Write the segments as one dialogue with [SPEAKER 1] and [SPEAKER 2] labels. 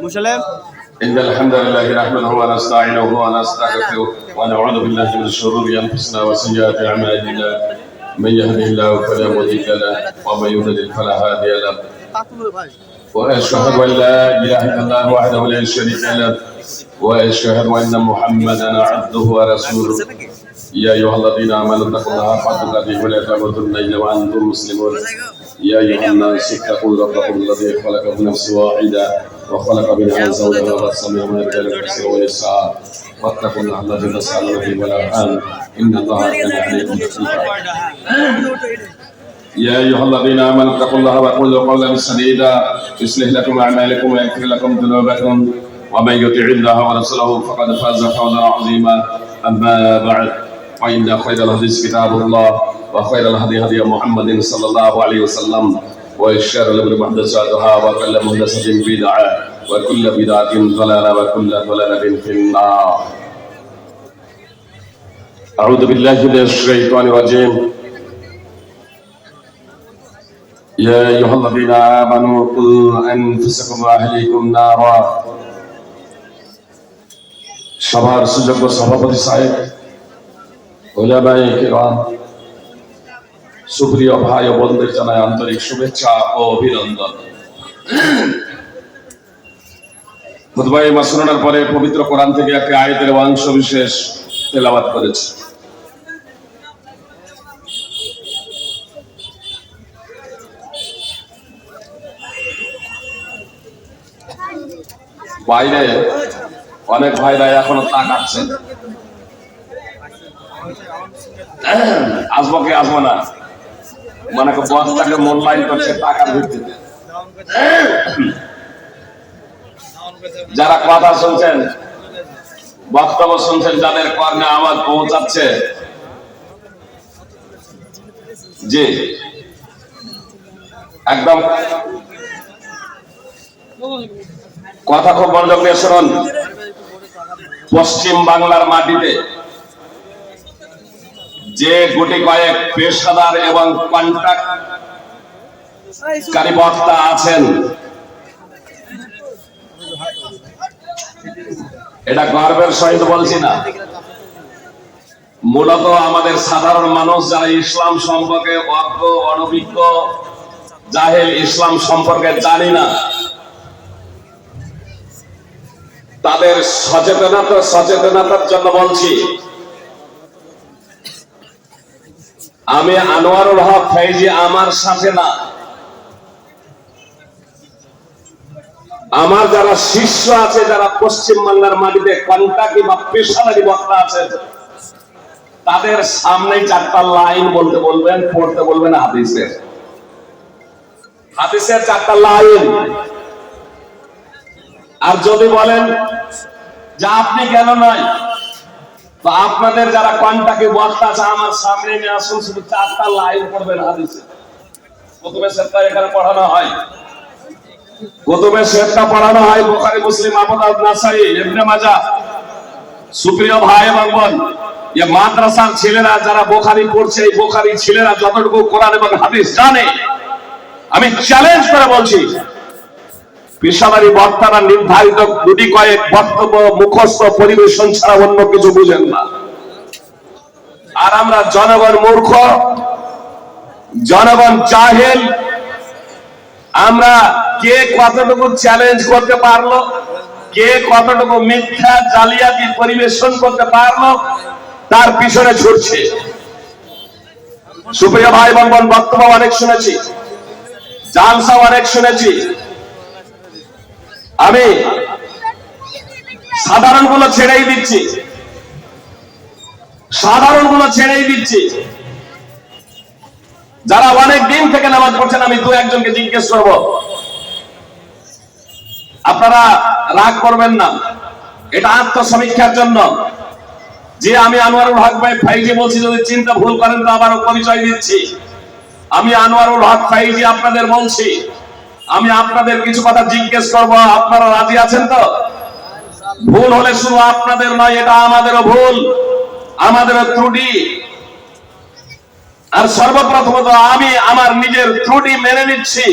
[SPEAKER 1] مسلم
[SPEAKER 2] إن الحمد لله نحمده ونستعينه ونستغفره ونعوذ بالله من شرور أنفسنا وسيئات أعمالنا. من يهده الله فلا مضل له ومن يضلل فلا هادي له. وأشهد أن لا إله إلا الله وحده لا شريك له. وأشهد أن محمدا عبده ورسوله. يا أيها الذين آمنوا اتقوا الله حق تقاته ولا تموتن إلا وأنتم مسلمون. يا أيها الناس اتقوا ربكم الذي خلقكم من نفس واحدة وخلق منها زوجها وبث منهما رجالا كثيرا ونساء واتقوا الله الذي تسألون به والأرحام. إن الله كان عليكم رقيبا. يا أيها الذين آمنوا اتقوا الله وقولوا قولا سديدا. يصلح لكم أعمالكم ويغفر لكم ذنوبكم. ومن يطع الله ورسوله فقد فاز فوزا عظيما. أما بعد. فإن خير الحديث كتاب الله وخير الهدي هدي محمد صلى الله عليه وسلم وشر الأمور محدثاتها وكل محدثة بدعة وكل بدعة ضلالة وكل ضلالة في النار أعوذ بالله من الشيطان الرجيم يا أيها الذين آمنوا قوا أنفسكم وأهليكم نارا সভার সুযোগ্য সভাপতি সাহেব ওলামাই কিরাম, সুপ্রিয় ভাই ও বোনদের জানায় আন্তরিক শুভেচ্ছা ও অভিনন্দন। খুতবাই মাসুরানোর পরে পবিত্র কোরআন থেকে একটি আয়াতের অংশ বিশেষ তেলাওয়াত করেছে। বাইরে অনেক ভাইরা এখনও তাকাচ্ছেন আসব কি আসব না মানে বক্তাকে মূল্যায়ন করছে টাকার ভিত্তিতে। যারা কথা শুনছেন, বক্তব্য শুনছেন, যাদের কর্ণে আওয়াজ পৌঁছাচ্ছে, জি। একদম। কথা খুব মনোযোগ দিয়ে শুনুন। পশ্চিম বাংলার মাটিতে যে গুটি কয়েক পেশাদার এবং কন্ট্রাক্টকারী বক্তা আছেন, এটা গর্বের সহিত বলছি না। মূলত আমাদের সাধারণ মানুষ যারা ইসলাম সম্পর্কে অজ্ঞ, অনভিজ্ঞ, জাহেল ইসলাম সম্পর্কে জানি না, তাদের সচেতনতা, সচেতনতার জন্য বলছি আমি আনোয়ারুল হক ফাইজি আমার সাথে না। আমার যারা শিষ্য আছে, যারা পশ্চিম বাংলার মাটিতে কন্টাকি বা পেশাদারি বক্তা আছে, তাদের সামনে চারটা লাইন বলতে বলবেন, পড়তে বলবেন হাদিসের। হাদিসের চারটা লাইন। আর যদি বলেন, যে আপনি কেন নয় তো আপনাদের যারা কন্টাকে বক্তা আছে, আমার সামনে নিয়ে আসুন, শুধু চারটা লাইন পড়বেন হাদিসে। প্রথমে সেটা এখানে পড়ানো হয়। প্রথমে সেটা পড়ানো হয় বোখারি, মুসলিম আবুদ নাসাই, ইবনে মাজাহ সুপ্রিয় ভাই এবং বোন যে মাদ্রাসার ছেলেরা যারা বোখারি পড়ছে, এই বোখারি ছেলেরা যতটুকু কোরআন এবং হাদিস জানে, আমি চ্যালেঞ্জ করে বলছি পেশাদারি বক্তারা নির্ধারিত দুটি কয়েক বক্তব্য মুখস্থ পরিবেশন ছাড়া অন্য কিছু বুঝেন না। আর আমরা জনগণ মূর্খ, জনগণ জাহেল, আমরা কে কতটুকু চ্যালেঞ্জ করতে পারল, কে কতটুকু মিথ্যা জালিয়াতি পরিবেশন করতে পারল, তার পিছনে ছুটছে। সুপ্রিয় ভাই বোন বক্তব্য অনেক শুনেছি জালসা অনেক শুনেছি। আমি সাধারণগুলো ছেড়েই দিচ্ছি। সাধারণগুলো ছেড়েই দিচ্ছি। যারা অনেক দিন থেকে নামাজ পড়ছেন, আমি দু একজনকে জিজ্ঞেস করব। আপনারা রাগ করবেন না। এটা আত্মসমীক্ষার জন্য। যে আমি আনোয়ারুল হক ভাই ফাইজি বলছি, যদি চিন্তা ভুল করেন তো আবারও পরিচয় দিচ্ছি। আমি আনোয়ারুল হক ফাইজি আপনাদের বলছি। আমি আপনাদের কিছু কথা জিজ্ঞেস করব, আপনারা রাজি আছেন তো? ভুল হলে শুধু আপনাদের নয়, এটা আমাদেরও ভুল, আমাদেরও ত্রুটি। আর সর্বপ্রথমত আমি আমার নিজের ত্রুটি মেনে নিচ্ছি।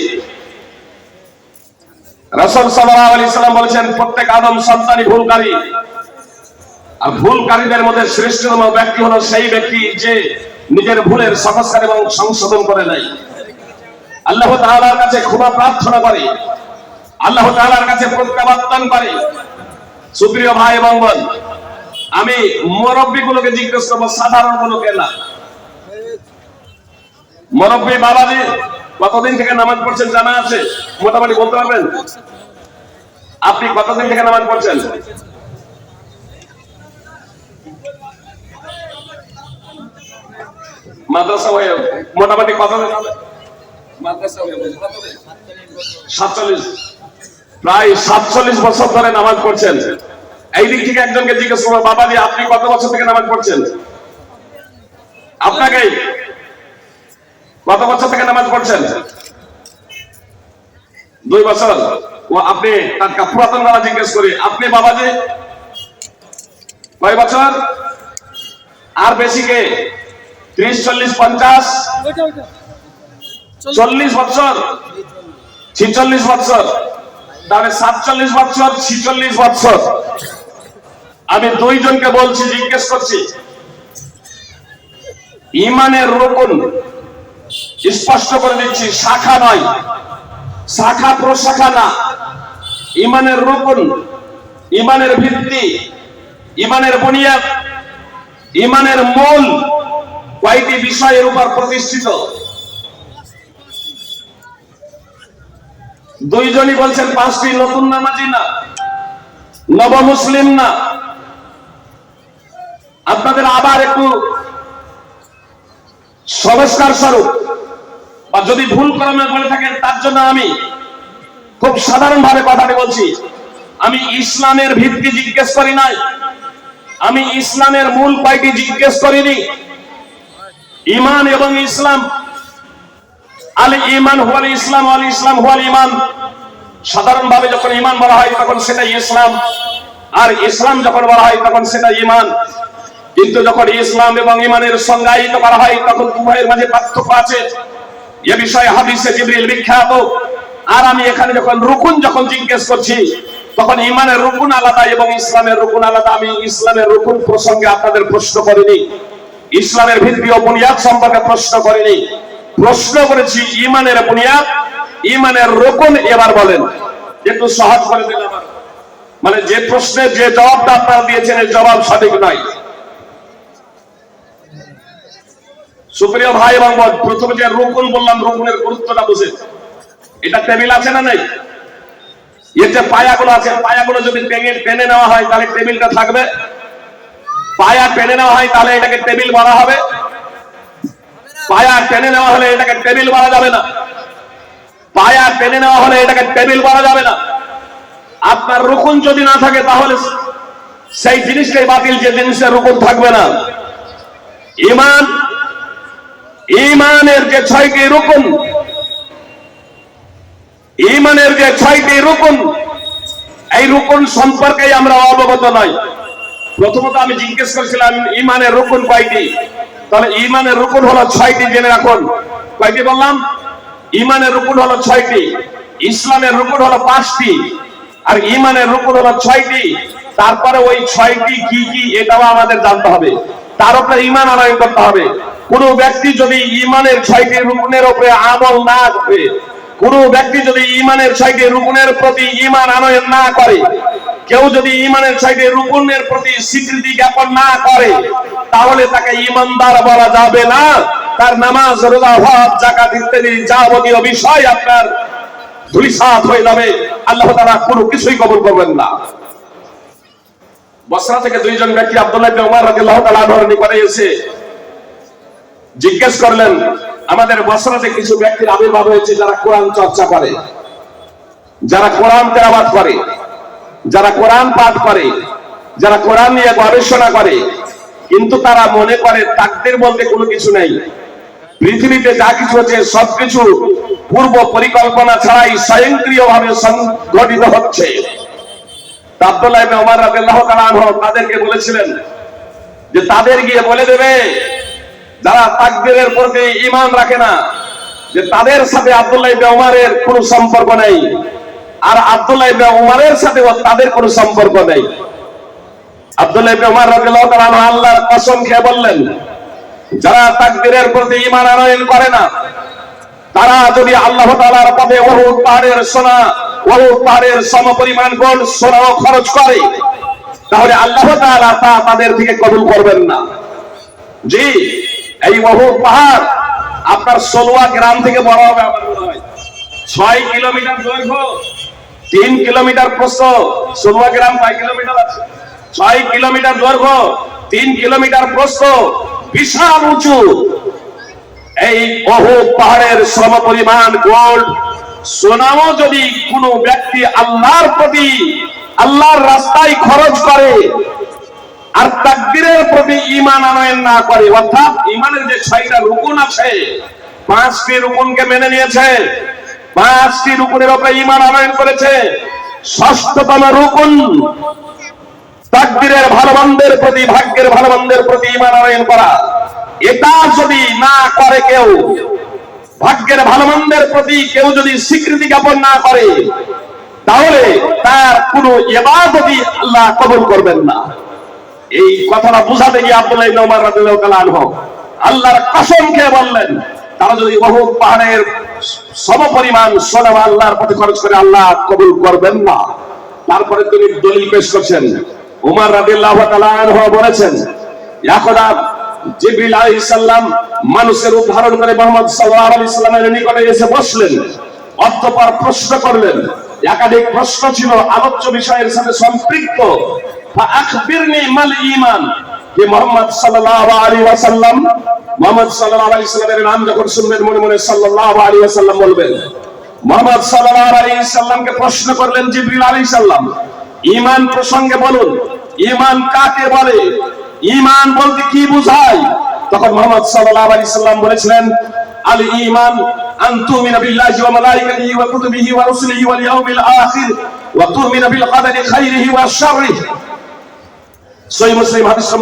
[SPEAKER 2] রাসূল সাল্লাল্লাহু আলাইহি সাল্লাম বলেছেন, প্রত্যেক আদম সন্তানই ভুলকারী। আর ভুলকারীদের মধ্যে শ্রেষ্ঠতম ব্যক্তি হলো সেই ব্যক্তি যে নিজের ভুলের সংস্কার এবং সংশোধন করে নেয়। আল্লাহ তাআলার কাছে ক্ষমা প্রার্থনা করে। আল্লাহ তাআলার কাছে প্রত্যাবর্তন করে। সুপ্রিয় ভাই এবং বোন, আমি মুরব্বী গুলোকে জিজ্ঞেস করব সাধারণ গুলোকে না। মুরব্বী বাবাজি কতদিন থেকে নামাজ পড়ছেন জানা আছে? মোটামুটি বলতে পারবেন? আপনি কতদিন থেকে নামাজ পড়ছেন? মাদ্রাসা হয়ে মোটামুটি কতদিন? সাতচল্লিশ। প্রায় সাতচল্লিশ বছর ধরে নামাজ পড়ছেন। এই দিক থেকে একজনকে জিজ্ঞেস করব বাবাজি আপনি কত বছর থেকে নামাজ পড়ছেন? আপনাকে কত বছর থেকে নামাজ পড়ছেন? দুই বছর। ও, আপনি তার পুরাতন বাবা জিজ্ঞেস করি, আপনি বাবাজি কয় বছর? আর বেশি কে? ত্রিশ, চল্লিশ, পঞ্চাশ? চল্লিশ বছর। ছিচল্লিশ বছর। তাহলে সাতচল্লিশ বছর, ছিচল্লিশ বছর। আমি দুইজনকে বলছি, জিজ্ঞেস করছি। ইমানের রোপণ স্পষ্ট করে দিচ্ছি, শাখা নয়। শাখা প্রশাখা না। ইমানের রোপণ ইমানের ভিত্তি, ইমানের বুনিয়াদ, ইমানের মূল কয়টি বিষয়ের উপর প্রতিষ্ঠিত? দুইজনই বলছেন, পাঁচটি নতুন নামাজি না, নব মুসলিম না। আপনাদের আবার একটু সংস্কার স্বরূপ, বা যদি ভুল কর্মে বলে থাকেন, তার জন্য আমি খুব সাধারণ ভাবে কথাটি বলছি। আমি ইসলামের ভিত্তি জিজ্ঞেস করি নাই। আমি ইসলামের মূল কয়টি জিজ্ঞেস করিনি। ইমান এবং ইসলাম আল ইমান হুয়াল ইসলাম আল ইসলাম হুয়াল ইমান সংজ্ঞায়িত করা হয়, তখন উভয়ের মাঝে পার্থক্য আছে। এ বিষয়ে জিবরিল বিখ্যাত। আর আমি এখানে যখন রুকুন যখন জিজ্ঞেস করছি, তখন ইমানের রুকুন আলাদা এবং ইসলামের রুকুন আলাদা। আমি ইসলামের রুকুন প্রসঙ্গে আপনাদের প্রশ্ন করিনি। ইসলামের ভিত্তি ও বুনিয়াদ সম্পর্কে প্রশ্ন করিনি। প্রশ্ন করেছি, ইমানের বুনিয়াদ, ইমানের রোকন এবার বলেন। একটু সহজ করে দিলাম মানে যে প্রশ্নের যে জবাবটা আপনারা দিয়েছেন এই জবাব সঠিক নয়। সুপ্রিয় ভাই এবং প্রথমে যে রোকন বললাম, রোকনের গুরুত্বটা বুঝে। এটা টেবিল আছে না নাই? এর যে পায়াগুলো আছে। পায়াগুলো যদি টেনে নেওয়া হয়, তাহলে টেবিলটা থাকবে। পায়া টেনে নেওয়া হয়, তাহলে এটাকে টেবিল বলা হবে। পায়া টেনে নেওয়া হলে এটাকে টেবিল বলা যাবে না। পায়া টেনে নেওয়া হলে এটাকে টেবিল বলা যাবে না। আপনার রুকুন যদি না থাকে তাহলে সেই জিনিসটাই বাতিল, যে জিনিসের রুকুন থাকবে না। ইমান, ইমানের যে ছয়টি রুকুন, ইমানের যে ছয়টি রুকুন, এই রুকুন সম্পর্কে আমরা অবগত নই। প্রথমত আমি জিজ্ঞেস করেছিলাম, ইমানের রুকুন কয়টি? তাহলে ইমানের রুকুন হলো ছয়টি জেনে রাখুন। কয়টি বললাম? ইমানের রুকুন হলো ছয়টি, ইসলামের রুকুন হলো পাঁচটি, আর ইমানের রুকুন হলো ছয়টি। তারপরে ওই ছয়টি কি কি, এটাও আমাদের জানতে হবে। তার উপরে ইমান আনয়ন করতে হবে। কোন ব্যক্তি যদি ইমানের ছয়টি রুকুনের উপরে আমল না করে, কোন ব্যক্তি যদি ইমানের ছয়টি রুকুনের প্রতি ইমান আনয়ন না করে কেউ যদি ইমানের ছয়টি রুকুনের প্রতি স্বীকৃতি জ্ঞাপন না করে, তাহলে তাকে ইমানদার বলা যাবে না। তার নামাজ, রোজা, হজ জাকাত ইত্যাদি যাবতীয় বিষয় আপনার হয়ে যাবে। আল্লাহ তারা কোনো কিছুই কবুল করবেন না। বসরা থেকে দুইজন ব্যক্তি আব্দুল্লাহ উমর এসে জিজ্ঞেস করলেন, আমাদের বসরাতে কিছু ব্যক্তির আবির্ভাব হয়েছে যারা কোরআন চর্চা করে, যারা কোরআন তেলাওয়াত করে? যারা কোরআন পাঠ করে, যারা কোরআন নিয়ে গবেষণা করে, কিন্তু তারা মনে করে তাকদের বলতে কোনো কিছু নেই। পৃথিবীতে যা কিছু হচ্ছে সবকিছু পূর্ব পরিকল্পনা ছাড়াই স্বয়ংক্রিয় ভাবে সংঘটিত হচ্ছে তাদেরকে বলেছিলেন যে তাদের গিয়ে বলে দেবে, যারা তাকদীরের প্রতি ঈমান রাখে না, যে তাদের সাথে আব্দুল্লাহ ওমরের কোনো সম্পর্ক নেই। আর আব্দুল্লাহ ইবনে উমারের সাথে তাদের কোনো সম্পর্ক নেই। আব্দুল্লাহ ইবনে উমার রাদিয়াল্লাহু তাআলা আল্লাহর কসম খেয়ে বললেন, যারা তাকবীরের প্রতি ঈমান আনয়ন করে না, তারা যদি আল্লাহ তাআলার পথে ওহুদ পাহাড়ের সোনা ওহুদ পাহাড়ের সমপরিমাণ গোল্ড সোনাও খরচ করে, তাহলে আল্লাহ তাআলা তা তাদের থেকে কবুল করবেন না। জি, এই ওহুদ পাহাড় আপনার সলুয়া গ্রাম থেকে বড় হবে আমার মনে হয়। ছয় কিলোমিটার দৈর্ঘ্য তিন কিলোমিটার প্রস্থ সলুয়া গ্রাম কয় কিলোমিটার আছে? ছয় কিলোমিটার দৈর্ঘ্য, তিন কিলোমিটার প্রস্থ, বিশাল উঁচু। এই বহু পাহাড়ের সমপরিমাণ গোল্ড, সোনাও যদি কোনো ব্যক্তি আল্লাহর প্রতি, আল্লাহর রাস্তায় খরচ করে, আর তাকবীরের প্রতি ইমান আনয়ন না করে, অর্থাৎ ঈমানের যে ছয়টা রুকুন আছে, পাঁচটি রুকুনকে মেনে নিয়েছে পাঁচটি রুকুনের উপরে ঈমান আনয়ন করেছে। ষষ্ঠতম রুকুন। তাকবীরের ভালোমন্দের প্রতি, ভাগ্যের ভালোমন্দের প্রতি ঈমান আনয়ন করা। এটা যদি না করে কেউ, ভাগ্যের ভালোমন্দের প্রতি কেউ যদি স্বীকৃতি জ্ঞাপন না করে, তাহলে তার কোনো এবাদতি আল্লাহ কবুল করবেন না। এই কথাটা বুঝাতে গিয়ে আব্দুল্লাহ আল্লাহর কসম খেয়ে বললেন তারা যদি বহু পাহাড়ের সমপরিমাণ সোনা আল্লাহর পথে খরচ করে আল্লাহ কবুল করবেন না। তারপরে তিনি দলিল পেশ করছেন। উমর রাদিয়াল্লাহু তাআলা আনহু বলেছেন একদা জিবরিল মানুষের করে নিকটে এসে বসলেন প্রশ্ন করলেন। একাধিক প্রশ্ন ছিল আলোচ্য বিষয়ের সাথে সম্পৃক্ত। মাল যে মোহাম্মদ সাল্লাল্লাহু আলাইহি ওয়াসাল্লাম, মোহাম্মদ সাল্লাল্লাহু আলাইহি সাল্লামের নাম যখন শুনবেন, মনে মনে সাল্লাল্লাহু আলাইহি ওয়াসাল্লাম বলবেন। মোহাম্মদ সাল্লাল্লাহু আলাইহি সাল্লামকে প্রশ্ন করলেন জিবরিল আলাইহিস সালাম, ঈমান প্রসঙ্গে বলুন, ঈমান কাকে বলে? ঈমান বলতে কি বোঝায়? তখন মোহাম্মদ সাল্লাল্লাহু আলাইহি সাল্লাম বলেছিলেন, আল ঈমান আন বিল্লাহি ওয়া মালাইকাতিহি ওয়া কুতুবিহি ওয়া রুসুলিহি ওয়াল ইয়াউমিল আখির ওয়া তুমিনা বিল কদরি খাইরিহি ওয়া শাররিহি। সহিহ মুসলিম হাদিস 8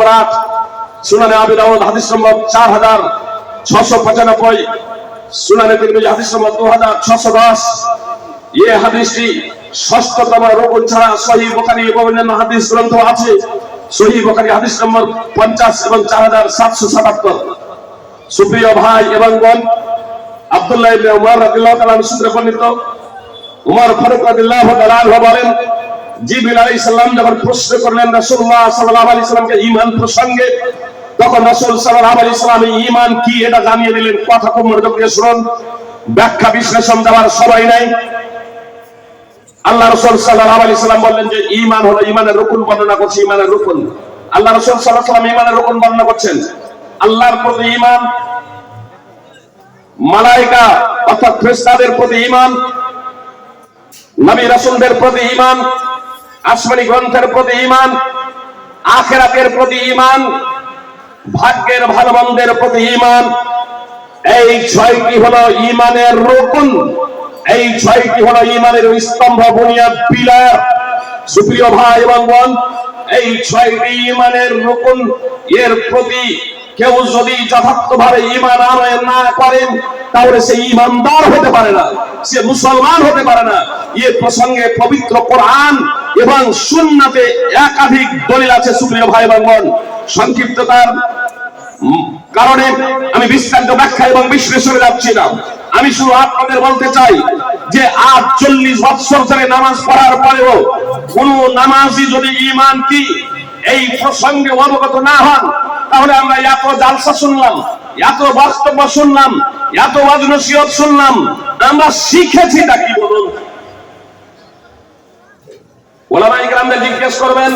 [SPEAKER 2] সুনানে আবি হাদিস নম্বর 4695 সুনানে তিরমিজি হাদিস নম্বর 2610 এই হাদিসটি ষষ্ঠতম রকম ছাড়া সহিহ বুখারী এবং অন্যান্য হাদিস গ্রন্থ আছে। সহিহ বুখারী হাদিস নম্বর 50 এবং 4777 সুপ্রিয় ভাই এবং বোন, আব্দুল্লাহ ইবনে উমর রাদিয়াল্লাহু সূত্রে বর্ণিত, উমর ফারুক রাদিয়াল্লাহু তাআলা বলেন জিবরিল আলাইহিস সালাম যখন প্রশ্ন করলেন রাসূলুল্লাহ সাল্লাল্লাহু আলাইহি সাল্লামকে ঈমান প্রসঙ্গে, তখন রাসূল সাল্লাল্লাহু আলাইহি সাল্লাম ঈমান কি এটা জানিয়ে দিলেন। কথা খুব মনোযোগ দিয়ে শুনুন। ব্যাখ্যা বিশ্লেষণ দেওয়ার সময় নাই। আল্লাহ রাসূল সাল্লাল্লাহু আলাইহি সাল্লাম বললেন যে ঈমান হলো ঈমানের রুকুন বর্ণনা করছে, ঈমানের রুকুন। আল্লাহ রাসূল আলাইহি সাল্লাম ঈমানের রুকুন বর্ণনা করছেন। আল্লাহর প্রতি ঈমান, মালাইকা অর্থাৎ ফেরেশতাদের প্রতি ঈমান, নবী রাসূলদের প্রতি ঈমান আসমানি গ্রন্থের প্রতি ঈমান, আখিরাতের প্রতি ঈমান, ভাগ্যের ভালো মন্দের প্রতি ঈমান। এই ছয়টি হলো ঈমানের রুকুন, এই ছয়টি হলো ইমানের স্তম্ভ বুনিয়াদ পিলার সুপ্রিয় ভাই এবং বোন, এই ছয়টি ঈমানের রুকুন, এর প্রতি কেউ যদি যথার্থভাবে ঈমান আনয়ন না করেন তাহলে সে ঈমানদার হতে পারে না, সে মুসলমান হতে পারে না। এ প্রসঙ্গে পবিত্র কোরআন এবং সুন্নাতে একাধিক দলিল আছে, সুপ্রিয় ভাই বোন। সংক্ষিপ্ততার কারণে আমি বিস্তারিত ব্যাখ্যা এবং বিশ্লেষণে যাচ্ছি না। আমি শুধু আপনাদের বলতে চাই যে আজ চল্লিশ বৎসর ধরে নামাজ পড়ার পরেও কোন নামাজি যদি ইমান কি এই প্রসঙ্গে অবগত না হন, তাহলে আমরা এত জালসা শুনলাম, এত বক্তব্য শুনলাম, এত ওয়াজনসিয়ত শুনলাম, আমরা শিখেছি তা কি বলুন? ওলামাই গ্রামে জিজ্ঞেস করবেন,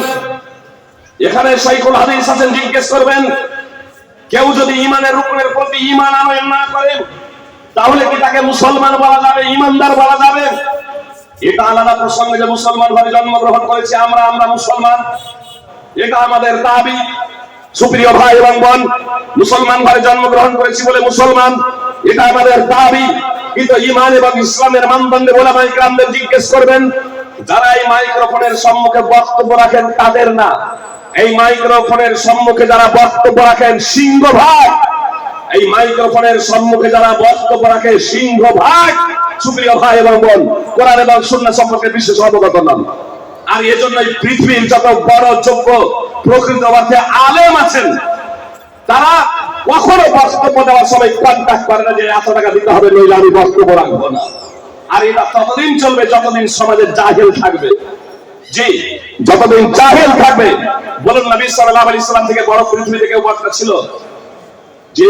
[SPEAKER 2] এখানে সাইকুল হাদিস আছেন, জিজ্ঞেস করবেন, কেউ যদি ইমানের রূপের প্রতি ইমান আনয়ন না করে, তাহলে কি তাকে মুসলমান বলা যাবে ইমানদার বলা যাবে? এটা আলাদা প্রসঙ্গে যে মুসলমান ঘরে জন্মগ্রহণ করেছে, আমরা আমরা মুসলমান। এটা আমাদের দাবি। সুপ্রিয় ভাই এবং বোন, মুসলমান ঘরে জন্মগ্রহণ করেছি বলে মুসলমান, এটা আমাদের দাবি। কিন্তু ইমান এবং ইসলামের মানদণ্ডে বলে গ্রামদের জিজ্ঞেস করবেন যারা এই মাইক্রোফোনের সম্মুখে বক্তব্য রাখেন তাদের না। এই মাইক্রোফোনের সম্মুখে যারা বক্তব্য রাখেন সিংহ ভাগ। এই মাইক্রোফোনের সম্মুখে যারা বক্তব্য রাখে সিংহ ভাগ। সুপ্রিয় ভাই এবং বোন, কোরআন এবং সুন্নাহ সম্পর্কে বিশেষ অবগত নন। আর এজন্যই পৃথিবীর যত বড় যোগ্য প্রকৃত অর্থে আলেম আছেন, তারা কখনো বক্তব্য দেওয়ার সময় কন্ট্যাক্ট করে না যে এত টাকা দিতে হবে নইলে আমি বক্তব্য রাখব না। আর এটা ততদিন চলবে যতদিন সমাজে জাহেল থাকবে। জি, যতদিন জাহেল থাকবে। বলুন নবী সাল্লাল্লাহু আলাইহি সাল্লাম থেকে বড় পৃথিবী থেকে বক্তা ছিল? যে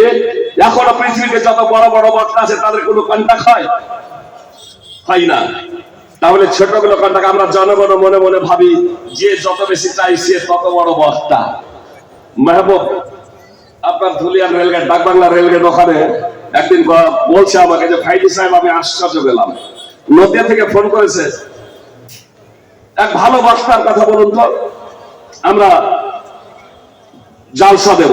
[SPEAKER 2] এখনও পৃথিবীতে যত বড় বড় বক্তা আছে, তাদের কোনো কন্ট্যাক্ট হয় হয় না। তাহলে ছোটগুলো কন্ট্যাক্ট আমরা জনগণ মনে মনে ভাবি, যে যত বেশি চাই, সে তত বড় বক্তা মেহবুব, আপনার ধুলিয়ান রেলগেট ডাকবাংলা রেলগেট ওখানে একদিন বলছে আমাকে যে ফাইডি সাহেব, আমি আশ্চর্য পেলাম নদিয়া থেকে ফোন করেছে। এক ভালো বক্তার কথা বলুন তো। আমরা জালসা দেব।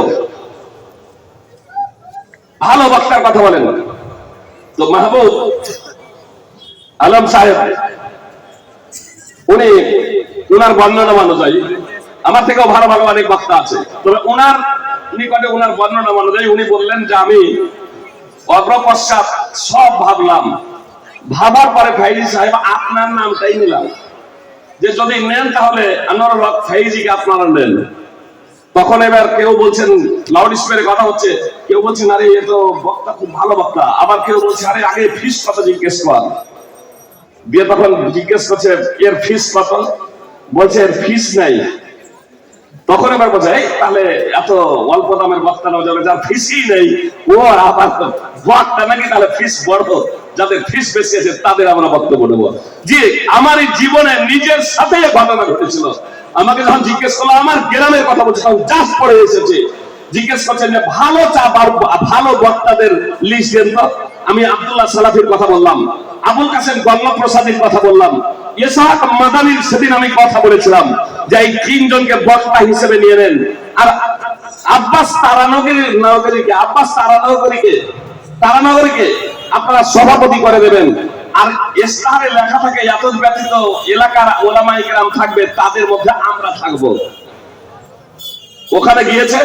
[SPEAKER 2] ভালো বক্তার কথা বলেন। তো মাহবুব আলম সাহেব, উনি ওনার বর্ণনা অনুযায়ী আমার থেকেও ভালো ভালো অনেক বক্তা আছে। তবে ওনার নিকটে ওনার বর্ণনা অনুযায়ী উনি বললেন যে, আমি অগ্রপশ্চাৎ সব ভাবলাম। ভাবার পরে ফাইজি সাহেব, আপনার নামটাই নিলাম। যে যদি নেন তাহলে আনোয়ার হক ফাইজিকে আপনারা নেন। তখন এবার কেউ বলছেন লাউড স্পিকারে কথা হচ্ছে, কেউ বলছেন, আরে, এ তো বক্তা, খুব ভালো বক্তা। আবার কেউ বলছে, আরে, আগে ফিস কত জিজ্ঞেস কর। দিয়ে তখন জিজ্ঞেস করছে, এর ফিস কত? বলছে, এর ফিস নাই। তখন এবার এই, তাহলে এত অল্প দামের বক্তা নেওয়া যাবে, যার ফিসই নেই। ও আবার বক্তা নাকি তাহলে ফিস বড়, যাদের ফিস বেশি আছে, তাদের আমরা বক্তব্য নেব যে আমার জীবনে নিজের সাথে ঘটনা ঘটেছিল। আমাকে যখন জিজ্ঞেস করল, আমার গ্রামের কথা বলছে তখন চাষ পড়ে এসেছে। জিজ্ঞেস করছেন যে, ভালো চা ভালো বক্তাদের লিস্ট দেন তো। আমি আব্দুল্লাহ সালাফির কথা বললাম, আবুল কাসেম গল্লা প্রসাদের কথা বললাম ইসাহাক মাদানির সেদিন আমি কথা বলেছিলাম যে এই তিনজনকে বক্তা হিসেবে নিয়ে নেন। আর আব্বাস তারানগরীর নগরীকে, আব্বাস তারানগরীকে তারানগরীকে আপনারা সভাপতি করে দেবেন। আর ইস্তাহারে লেখা থাকে এত ব্যতীত এলাকার ওলামাই গ্রাম থাকবে, তাদের মধ্যে আমরা থাকব। ওখানে গিয়েছে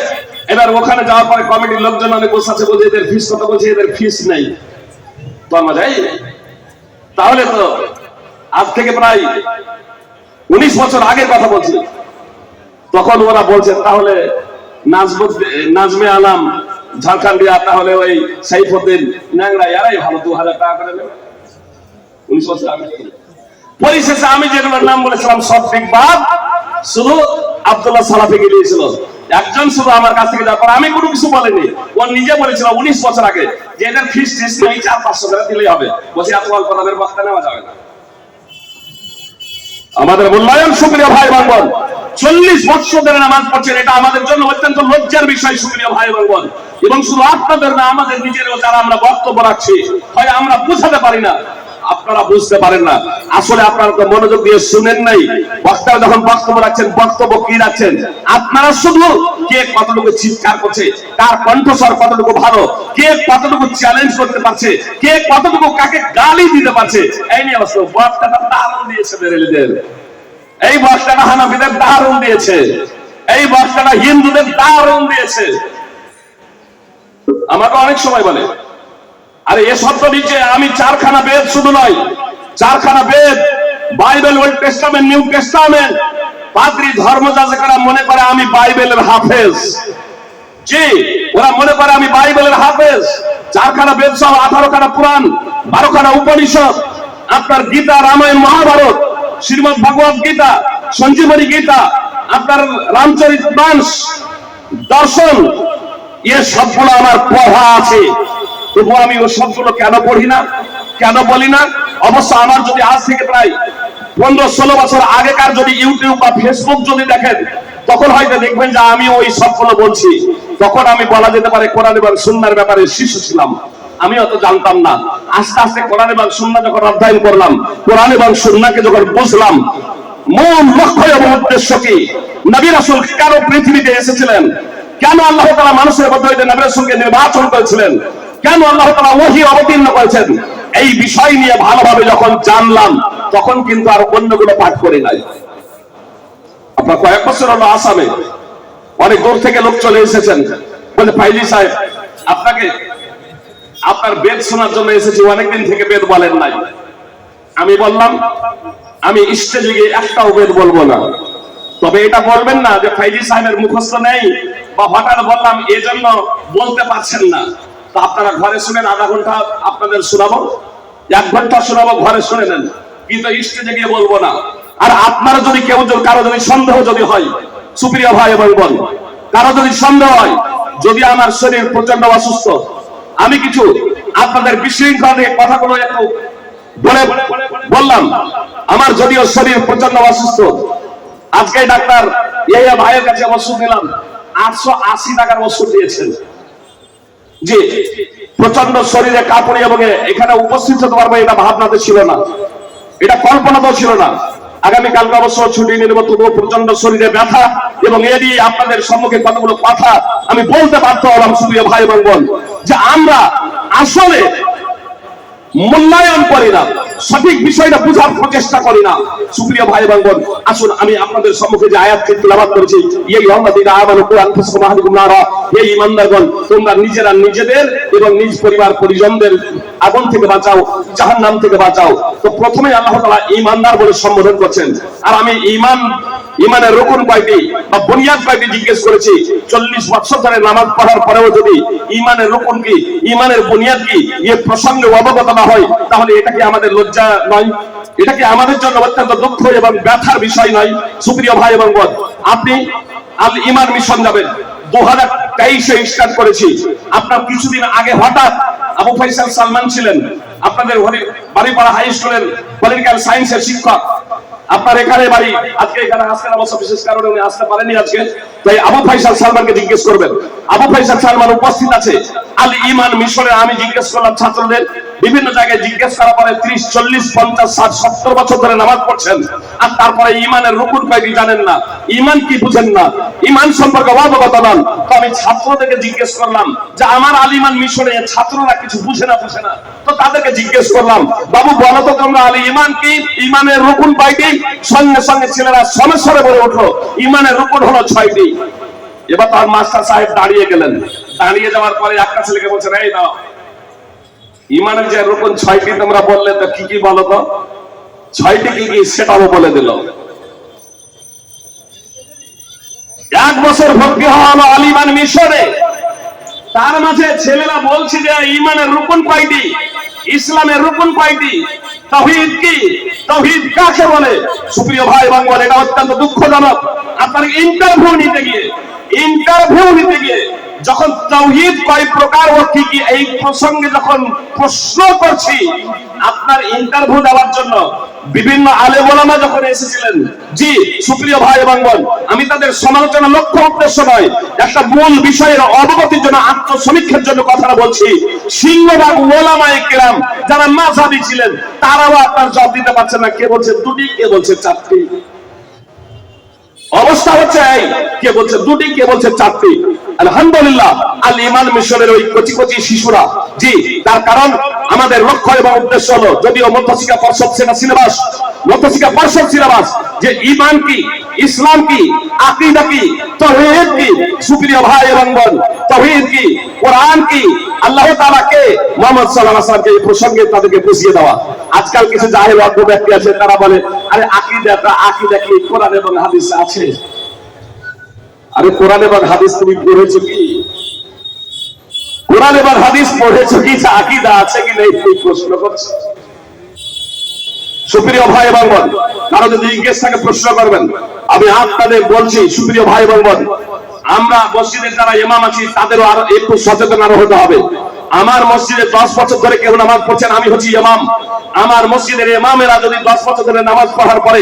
[SPEAKER 2] এবার ওখানে যাওয়ার পরে কমিটির লোকজন অনেক বসে আছে বলছে, এদের ফিস কত? বলছে, এদের ফিস নেই। তো আমরা যাই। তাহলে তো আজ থেকে প্রায় উনিশ বছর আগের কথা বলছি। তখন ওরা বলছে, তাহলে নাজমে আলাম ঝাড়খন্ডিয়া তাহলে ওই সাইফুদ্দিন ন্যাংরা, এরাই ভালো, দু হাজার টাকা করে উনিশ বছর আগে। পরিশেষে আমি যেগুলোর নাম বলেছিলাম, সব ঠিক বাদ শুধু আব্দুল্লাহ সালাফিকে দিয়েছিল। একজন শুধু আমার কাছ থেকে যাওয়ার পর আমি কোনো কিছু বলিনি। ও নিজে বলেছিল উনিশ বছর আগে যে এদের ফিস টিস নেই, চার, পাঁচশো টাকা দিলেই হবে। বলছি, এত অল্প দামের বক্তা নেওয়া যাবে না। আমাদের মূল্যায়ন, সুপ্রিয় ভাই বোন চল্লিশ বছর ধরে নামাজ পড়ছেন, এটা আমাদের জন্য অত্যন্ত লজ্জার বিষয়, সুপ্রিয় ভাই বোন এবং শুধু আপনাদের না, আমাদের নিজেরও যারা আমরা বক্তব্য রাখছি, হয় আমরা বুঝাতে পারি না আপনারা বুঝতে পারেন না। আসলে আপনারা তো মনোযোগ দিয়ে শুনেন নাই। বক্তারা যখন বক্তব্য রাখছেন, বক্তব্য কি রাখছেন? আপনারা শুধু কে কতটুকু চিৎকার করছে কার কণ্ঠস্বর কতটুকু ভালো, কে কতটুকু চ্যালেঞ্জ করতে পারছে, কে কতটুকু কাকে গালি দিতে পারছে, এই নিয়ে অবশ্য বক্তাটা দারুণ দিয়েছে বেরেলিদের। এই বক্সটাটা হানাফিদের দারুণ দিয়েছে। এই বক্সটাটা হিন্দুদের দারুণ দিয়েছে। আমাকে অনেক সময় বলে আরে এ শব্দ নিচে আমি চারখানা বেদ শুধু নয়, চারখানা Veda, Bible, old testament, new testament. পাদ্রী ধর্মযাজকেরা মনে করে আমি বাইবেলের হাফেজ। জি, ওরা মনে করে আমি বাইবেলের হাফেজ। চারখানা বেদ সহ আঠারো খানা পুরাণ বারো খানা উপনিষদ। আপনার গীতা, রামায়ণ, মহাভারত, শ্রীমদ ভগবত গীতা, সঞ্জীবনী গীতা, আপনার রামচরিত মানস দর্শন, এ সবগুলো আমার পড়া আছে। তবু আমি ও সবগুলো কেন পড়ি না? কেন বলি না? অবশ্য আমার যদি আজ থেকে প্রায় পনেরো ষোলো বছর আগেকার যদি ইউটিউব বা ফেসবুক যদি দেখেন, তখন হয়তো দেখবেন যে আমি ওই সবগুলো বলছি। তখন আমি বলা যেতে পারে কোরআন এবং সুন্নার ব্যাপারে শিশু ছিলাম। আমি অত জানতাম না। আস্তে আস্তে কোরআন এবং সুন্না যখন অধ্যয়ন করলাম, কোরআন এবং সুন্নাকে যখন বুঝলাম, মূল লক্ষ্য এবং উদ্দেশ্য কি? নবী রাসূল কেন পৃথিবীতে এসেছিলেন? কেন আল্লাহ তাআলা মানুষের মধ্যে হইতে নবী রাসূলকে নির্বাচন করেছিলেন? কেন আল্লাহ তাআলা ওহী অবতীর্ণ করেছেন? এই বিষয় নিয়ে ভালোভাবে যখন জানলাম, তখন কিন্তু আর অন্যগুলো পাঠ করি নাই। আপনার কয়েক বছর হলো আসামে। অনেক দূর থেকে লোক চলে এসেছেন। বলে, ফাইজি সাহেব, আপনাকে, আপনার বেদ শোনার জন্য এসেছি, অনেকদিন থেকে বেদ বলেন নাই। আমি বললাম, আমি স্টেজে গিয়ে একটাও বেদ বলব না। তবে এটা বলবেন না যে, ফাইজি সাহেবের মুখস্থ নেই, বা হঠাৎ বললাম, এজন্য বলতে পারছেন না। তো আপনারা ঘরে শুনেন আধা ঘণ্টা আপনাদের শোনাবো? এক ঘণ্টা শোনাবো, ঘরে শুনে নেন। কিন্তু স্টেজে গিয়ে বলব না। আর আপনারা যদি কেউ যদি কারও যদি সন্দেহ যদি হয়, সুপ্রিয় ভাই এবং বোন, কারও যদি সন্দেহ হয়, যদি আমার শরীর প্রচণ্ড অসুস্থ, আমি কিছু আপনাদের বিশৃঙ্খলা নিয়ে কথাগুলো একটু বলে বললাম। আমার যদিও শরীর প্রচণ্ড অসুস্থ, আজকে ডাক্তার ইয়া ভাইয়ের কাছে ওষুধ নিলাম। আটশো আশি টাকার ওষুধ দিয়েছেন। জি প্রচণ্ড শরীরে কাপড়ে এবং এখানে উপস্থিত হতে পারব, এটা ভাবনাতে ছিল না। এটা কল্পনাতেও ছিল না। আগামীকালকে অবশ্য ছুটি নিয়ে তবুও প্রচণ্ড শরীরে ব্যথা এবং এ দিয়ে আপনাদের সম্মুখে কতগুলো কথা আমি বলতে বাধ্য হলাম, সুপ্রিয় ভাই এবং বোন, যে আমরা আসলে মূল্যায়ন করি না। সঠিক বিষয়টা বোঝার প্রচেষ্টা করি না। সুপ্রিয় ভাই বোন আসুন আমি আপনাদের সম্মুখে যে আয়াতটি তেলাওয়াত করেছি এই আমানু আনফুসাকুম আহলিকুম নারা। এই ঈমানদারগণ, তোমরা নিজেরা নিজেদের এবং নিজ পরিবার পরিজনদের আগুন থেকে বাঁচাও, জাহান্নাম থেকে বাঁচাও। তো প্রথমে আল্লাহ তাআলা ঈমানদার বলে সম্বোধন করছেন। আর আমি ঈমান ইমানের রকুন কয়টি বা বুনিয়াদ কয়টি জিজ্ঞেস করেছি, চল্লিশ বছর ধরে নামাজ পড়ার পরেও যদি ইমানের রকুন কি, ইমানের বুনিয়াদ কি, এ প্রসঙ্গে অবগত না হয়, তাহলে এটা কি আমাদের লজ্জা নয়? এটা কি আমাদের জন্য অত্যন্ত দুঃখ এবং ব্যথার বিষয় নয়? সুপ্রিয় ভাই এবং বোন, আপনি আল ইমান মিশন যাবেন। দু হাজার তেইশে স্টার্ট করেছি। আপনার কিছুদিন আগে হঠাৎ আবু ফাইসাল সালমান ছিলেন। আপনাদের বাড়িপাড়া হাই স্কুলের পলিটিক্যাল সায়েন্সের শিক্ষক। আপনার এখানে বাড়ি। আজকে এখানে আসছেন অবশ্য বিশেষ কারণে উনি আসতে পারেনি আজকে। তাই আবু ফাইসাল সালমানকে জিজ্ঞেস করবেন। আবু ফাইসাল সালমান উপস্থিত আছে। আল ইমান মিশরে আমি জিজ্ঞেস করলাম, ছাত্রদের বিভিন্ন জায়গায় জিজ্ঞেস করার পরে ত্রিশ, চল্লিশ, পঞ্চাশ, ষাট, সত্তর বছর ধরে নামাজ পড়ছেন আর তারপরে ইমানের রুকুন কয়েকটি জানেন না। ইমান কি বুঝেন না? ইমান সম্পর্কে অবগত নন। তো আমি ছাত্রদেরকে জিজ্ঞেস করলাম যে, আমার আলিমান মিশনে ছাত্ররা কিছু বুঝে না বুঝে না? তো তাদেরকে জিজ্ঞেস করলাম, বাবু, বলো তো তোমরা, আলী ইমান কি? ইমানের রুকুন কয়টি সঙ্গে সঙ্গে ছেলেরা সমস্যারে বলে উঠল, ইমানের রুকুন হলো ছয়টি। এবার তার মাস্টার সাহেব দাঁড়িয়ে গেলেন। দাঁড়িয়ে যাওয়ার পরে একটা ছেলেকে বলছেন, এই দাও ইমানের যে রকম ছয়টি তোমরা বললে, তো কি কি বলো তো? ছয়টি কি কি, সেটাও বলে দিল। এক বছর ভর্তি হওয়া হলো আলিমান মিশরে। তার মাঝে ছেলেরা বলছে যে, ইমানের রূপন কয়টি? ইসলামের রূপন কয়টি? তহিদ কি? তহিদ কাকে বলে? সুপ্রিয় ভাই বাঙ্গল এটা অত্যন্ত দুঃখজনক। আপনার ইন্টারভিউ নিতে গিয়ে ইন্টারভিউ নিতে গিয়ে যখন তৌহিদ কয় প্রকার, ও কি কি এই প্রসঙ্গে যখন প্রশ্ন করছি, আপনার ইন্টারভিউ দেওয়ার জন্য বিভিন্ন আলে ওলামা যখন এসেছিলেন, জি, সুপ্রিয় ভাই এবং বোন আমি তাদের সমালোচনা লক্ষ্য উদ্দেশ্য নয়, একটা মূল বিষয়ের অবগতির জন্য, আত্মসমীক্ষার জন্য কথাটা বলছি। সিংহভাগ ওলামায়ে কেরাম যারা মাঝাবি ছিলেন, তারাও আপনার জব দিতে পারছেন না, কে বলছে দুটি, কে বলছে চারটি। অবস্থা হচ্ছে এই। কে বলছে দুটি, কে বলছে চারটি? আলহামদুলিল্লাহ, আল ইমান মিশনের ওই কচি কচি শিশুরা। জি, তার কারণ আমাদের লক্ষ্য এবং উদ্দেশ্য হলো, যদিও মধ্যশিক্ষা পর্ষদ সেটা সিলেবাস মধ্যশিক্ষা পর্ষদ সিলেবাস যে ইমান কি? ইসলাম কি? আকিদা কি? তৌহিদ কি? সুপ্রিয় ভাই এবং বোন তৌহিদ কি? কোরআন কি? আল্লাহ তাআলা কে মুহাম্মদ সাল্লাল্লাহু আলাইহি এই প্রসঙ্গে তাদেরকে বুঝিয়ে দেওয়া। আজকাল কিছু জাহেল অজ্ঞ ব্যক্তি আছে, তারা বলে, আরে আকিদাটা আকিদা কি? কোরআন এবং হাদিসে আছে? আরে কোরআন এবং হাদিস তুমি পড়েছো কি? কোরআন এবং হাদিস পড়েছো কি? যে আকিদা আছে কি নেই? তুমি প্রশ্ন করছ। সুপ্রিয় ভাই এবং বোন কারও যদি জিজ্ঞেস থাকে প্রশ্ন করবেন। আমি আপনাদের বলছি সুপ্রিয় ভাই বোন। আমরা মসজিদের যারা ইমাম আছি, তাদেরও আরও একটু সচেতন আরও হতে হবে। আমার মসজিদে দশ বছর ধরে কেউ নামাজ পড়ছেন আমি হচ্ছি ইমাম। আমার মসজিদের ইমামেরা যদি দশ বছর ধরে নামাজ পড়ার পরে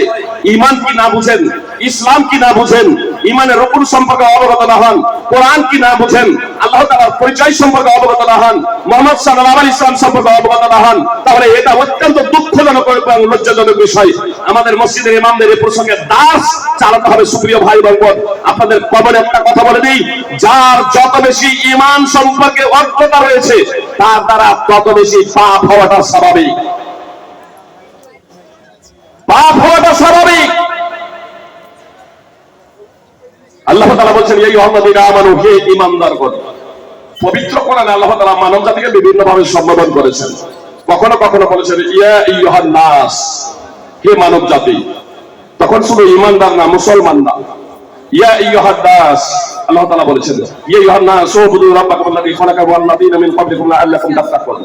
[SPEAKER 2] ইমান কি না বুঝেন, ইসলাম কি না বুঝেন ইমানের রকুন সম্পর্কে অবগত না হন, কোরআন কি না বুঝেন, আল্লাহ তাআলার পরিচয় সম্পর্কে অবগত না হন, মোহাম্মদ আলাইহি ইসলাম সম্পর্কে অবগত না হন, তাহলে এটা অত্যন্ত দুঃখজনক এবং লজ্জাজনক বিষয়। আমাদের মসজিদের ইমামদের এই প্রসঙ্গে দাস চালাতে হবে, সুপ্রিয় ভাই বোন। আপনাদের কবরে একটা কথা বলে দিই, যার যত বেশি ইমান সম্পর্কে অজ্ঞতা রয়েছে, তার দ্বারা তত বেশি পাপ হওয়াটা স্বাভাবিক। পাপ হওয়াটা স্বাভাবিক। আল্লাহ বলছেন এই আহমদিনা আমানু, হে পবিত্র কোরআনে আল্লাহ তাআলা মানব জাতিকে বিভিন্ন ভাবে সম্বোধন করেছেন। কখনো কখনো বলেছেন, ইয়া ইয়ুহান নাস হে মানব জাতি তখন শুধু ইমানদার না, মুসলমান না। ইয়া ইয়ুহান নাস আল্লাহ তাআলা বলেছেন, ইয়া ইয়ুহান নাস উবুদু রাব্বাকুম আল্লাযী খালাকাকুম মিন ক্বাবলিকুম লাআল্লাকুম তাত্তাকুন।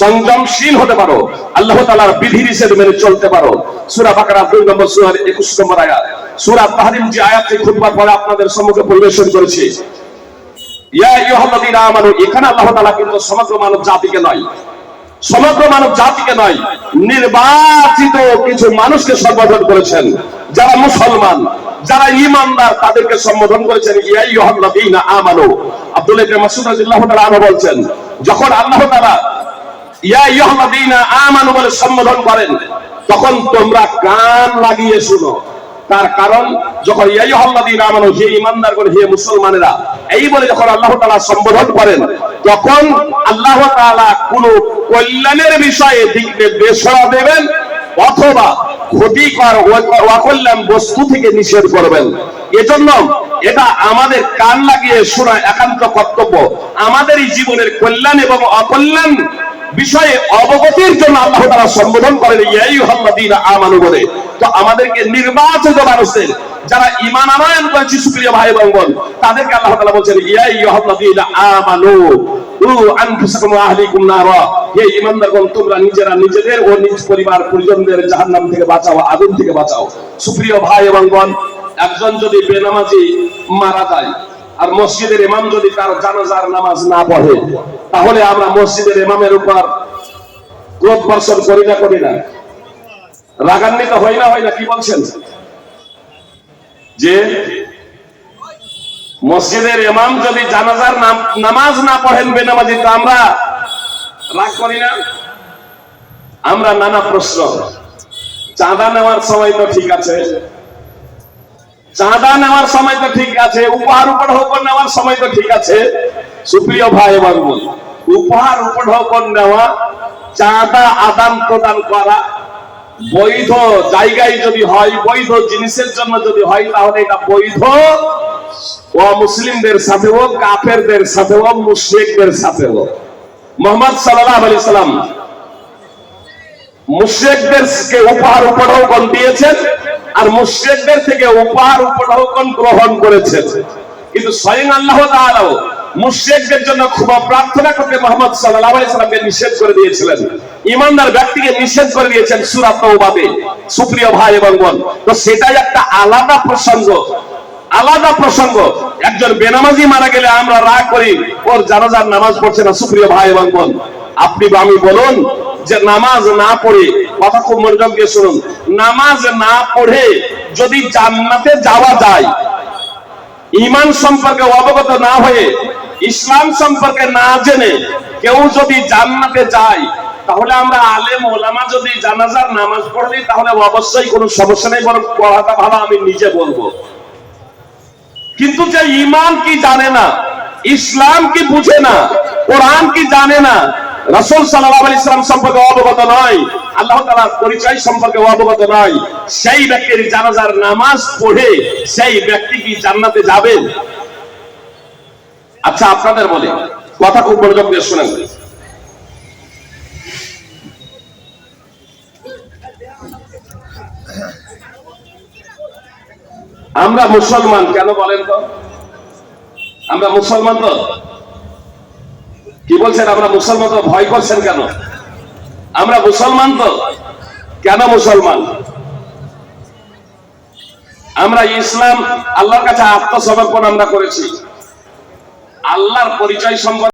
[SPEAKER 2] সংযমশীল হতে পারো, আল্লাহ বিধি নিষেধ মেনে চলতে পারো। সূরা বাকারা 2 নম্বর সূরার 21 নম্বর আয়াত। সূরা তাহরিম যে আয়াতটি খুতবার পরে আপনাদের সম্মুখে পরিবেশন করেছি। ইয়া আইয়ুহাল্লাযীনা আমানু, এখানে আল্লাহ তাআলা কিন্তু সমগ্র মানব জাতিকে নয় সমগ্র মানব জাতিকে নয়, নির্বাচিত কিছু মানুষকে সম্বোধন করেছেন। যারা মুসলমান, যারা ইমানদার, তাদেরকে সম্বোধন করেছেন আমানু। তাআলা আনহু বলছেন, যখন আল্লাহ তারা ইয়া আইয়ুহাল্লাযীনা আমানু বলে সম্বোধন করেন, তখন তোমরা কান লাগিয়ে শুনো। তার কারণ যখন ইয়া আইয়ুহাল্লাযীনা আমানু, হে ঈমানদার করে হে মুসলমানেরা, এই বলে যখন আল্লাহ তাআলা সম্বোধন করেন, তখন আল্লাহ তাআলা কোন কল্যাণের বিষয়ে দিক নির্দেশনা দেবেন, অথবা ক্ষতিকর অকল্যাণ বস্তু থেকে নিষেধ করবেন। এজন্য এটা আমাদের কান লাগিয়ে শোনা একান্ত কর্তব্য। আমাদের এই জীবনের কল্যাণ এবং অকল্যাণ বিষয়ে অবগতির জন্য আল্লাহ তারা সম্বোধন করেন আমানু বলে। তো আমাদেরকে নির্বাচিত মানুষদের যারা ইমান আনয়ন করেছে, সুপ্রিয় ভাই এবং তাদেরকে আল্লাহ তাআলা বলছেন ইয়াই আমানু নিজেরা নিজেদের ও নিজ পরিবার পরিজনদের জাহান্নাম থেকে বাঁচাও, আগুন থেকে বাঁচাও। সুপ্রিয় ভাই এবং বোন, একজন যদি বেনামাজি মারা যায় আর মসজিদের ইমাম যদি তার জানাজার নামাজ না পড়ে, তাহলে আমরা মসজিদের ইমামের উপর ক্রোধ বর্ষণ করি না করি না। রাগান্বিত হয় না হয় না, কি বলছেন? যে মসজিদের ইমাম যদি জানাজার নামাজ না পড়েন বেনামাজি, তো আমরা রাগ করি না? আমরা নানা প্রশ্ন। চাঁদা নেওয়ার সময় তো ঠিক আছে চাঁদা নেওয়ার সময় তো ঠিক আছে, উপহার উপঢৌকন নেওয়ার সময় তো ঠিক আছে। সুপ্রিয় ভাই এবং উপহার উপঢৌকন নেওয়া, চাঁদা আদান প্রদান করা, বৈধ জায়গায় যদি হয়, বৈধ জিনিসের জন্য যদি হয়, তাহলে এটা বৈধ। ও মুসলিমদের সাথেও কাফেরদের সাথেও মুশরিকদের সাথেও মোহাম্মদ সাল্লাল্লাহু আলাইহি সাল্লাম মুশ্রিকদেরকে উপহার উপঢৌকন দিয়েছেন। আর মুশ্রিকদের থেকে উপহার উপঢৌকন গ্রহণ করেছেন কিন্তু স্বয়ং আল্লাহ মুশ্রিকদের জন্য ক্ষমা প্রার্থনা করতে মোহাম্মদ সাল্লাল্লাহু সাল্লামকে নিষেধ করে দিয়েছিলেন। ইমানদার ব্যক্তিকে নিষেধ করে দিয়েছেন সূরা তাওবাতে। সুপ্রিয় ভাই এবং বোন, তো সেটাই একটা আলাদা প্রসঙ্গ। আলাদা প্রসঙ্গ। একজন বেনামাজি মারা গেলে আমরা রাগ করি, ওর জানাজার নামাজ পড়ছে না, সুপ্রিয় ভাই এবং বোন। আপনি বা আমি বলুন যে নামাজ না পড়ে, কথা খুব মনোযোগ দিয়ে শুনুন। নামাজ না পড়ে যদি জান্নাতে যাওয়া যায় ইমান সম্পর্কে অবগত না হয়ে, ইসলাম সম্পর্কে না জেনে কেউ যদি জান্নাতে যায়, তাহলে আমরা আলেম ওলামা যদি জানাজার নামাজ পড়লি তাহলে অবশ্যই কোনো সমস্যা নেই, বরং পড়াটা ভালো আমি নিজে বলব। কিন্তু যে ইমান কি জানে না, ইসলাম কি বুঝে না, কোরআন কি জানে না রাসূল সাল্লাল্লাহু আলাইহি সাল্লাম সম্পর্কে অবগত নয়। আল্লাহ তাআলার পরিচয় সম্পর্কে অবগত নয়। সেই ব্যক্তির জানাজার নামাজ পড়ে সেই ব্যক্তি কি জান্নাতে যাবেন আচ্ছা আপনাদের বলে, কথা খুব মনোযোগ দিয়ে শুনেন। আমরা মুসলমান কেন বলেন তো? আমরা মুসলমান তো? কি বলছেন? আমরা মুসলমান তো ভয় করছেন কেন? আমরা মুসলমান তো কেন মুসলমান? আমরা ইসলাম আল্লাহর কাছে আত্মসমর্পণ আমরা করেছি। আল্লাহর পরিচয় সম্পর্কে